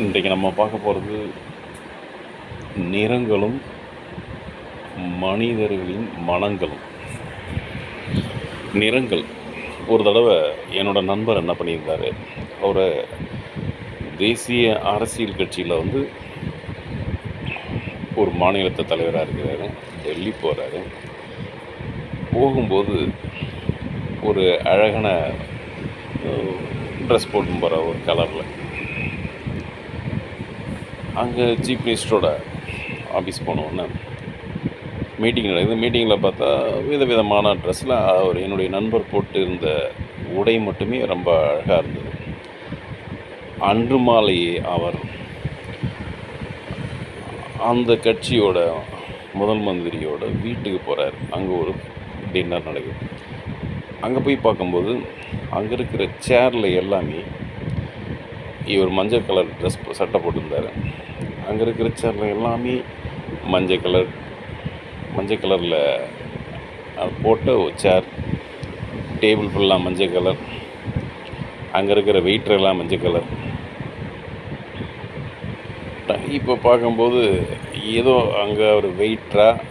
இன்றைக்கு நம்ம பார்க்க போகிறது நிறங்களும் மனிதர்களின் மனங்களும். நிறங்கள். ஒரு தடவை என்னோடய நண்பர் என்ன பண்ணியிருந்தாரு? அவரை தேசிய அரசியல் கட்சியில் வந்து ஒரு மாநிலத்தை தலைவராக இருக்கிறாரு. டெல்லி போகிறாரு போகும்போது ஒரு அழகான ட்ரெஸ் போட்டு போகிற ஒரு கலரில் அங்கே சீஃப் மினிஸ்டரோட ஆஃபீஸ் போனோன்னு மீட்டிங் நடக்குது. மீட்டிங்கில் பார்த்தா விதவிதமான ட்ரெஸ்ஸில் அவர் என்னுடைய நண்பர் போட்டு இருந்த உடை மட்டுமே ரொம்ப அழகாக இருந்தது. அன்று மாலையே அவர் அந்த கட்சியோட முதல் மந்திரியோட வீட்டுக்கு போகிறார் அங்கே ஒரு டின்னர் நடக்குது. அங்கே போய் பார்க்கும்போது அங்கே இருக்கிற சேரில் எல்லாமே இவர் மஞ்சள் கலர் ட்ரெஸ் சட்டை போட்டிருந்தார். அங்கே இருக்கிற சேரில் எல்லாமே மஞ்சள் கலர் மஞ்சள் கலரில் போட்ட சேர் டேபிள் ஃபுல்லாக மஞ்சள் கலர். அங்கே இருக்கிற வெயிட்டர் எல்லாம் மஞ்சள் கலர். இப்போ பார்க்கும்போது ஏதோ அங்கே ஒரு வெயிட்டராக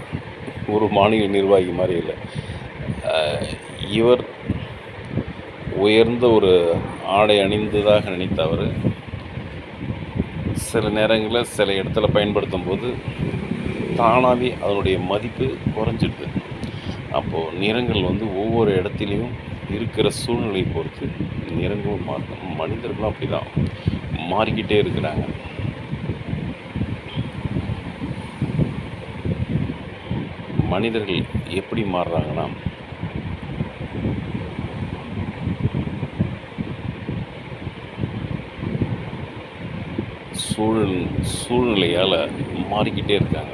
ஒரு மாநில நிர்வாகி மாதிரி இல்லை. இவர் உயர்ந்த ஒரு ஆடை அணிந்ததாக நினைத்த அவர். சில நேரங்களில் சில இடத்துல பயன்படுத்தும் போது தானாகவே அதனுடைய மதிப்பு குறைஞ்சிடுது. அப்போது நிறங்கள் வந்து ஒவ்வொரு இடத்துலையும் இருக்கிற சூழ்நிலை பொறுத்து நிறங்களும் மாறும். மனிதர்களும் அப்படி தான் மாறிக்கிட்டே இருக்கிறாங்க. மனிதர்கள் எப்படி மாறுறாங்கன்னா சூழல் சூழ்நிலையால் மாறிக்கிட்டே இருக்காங்க.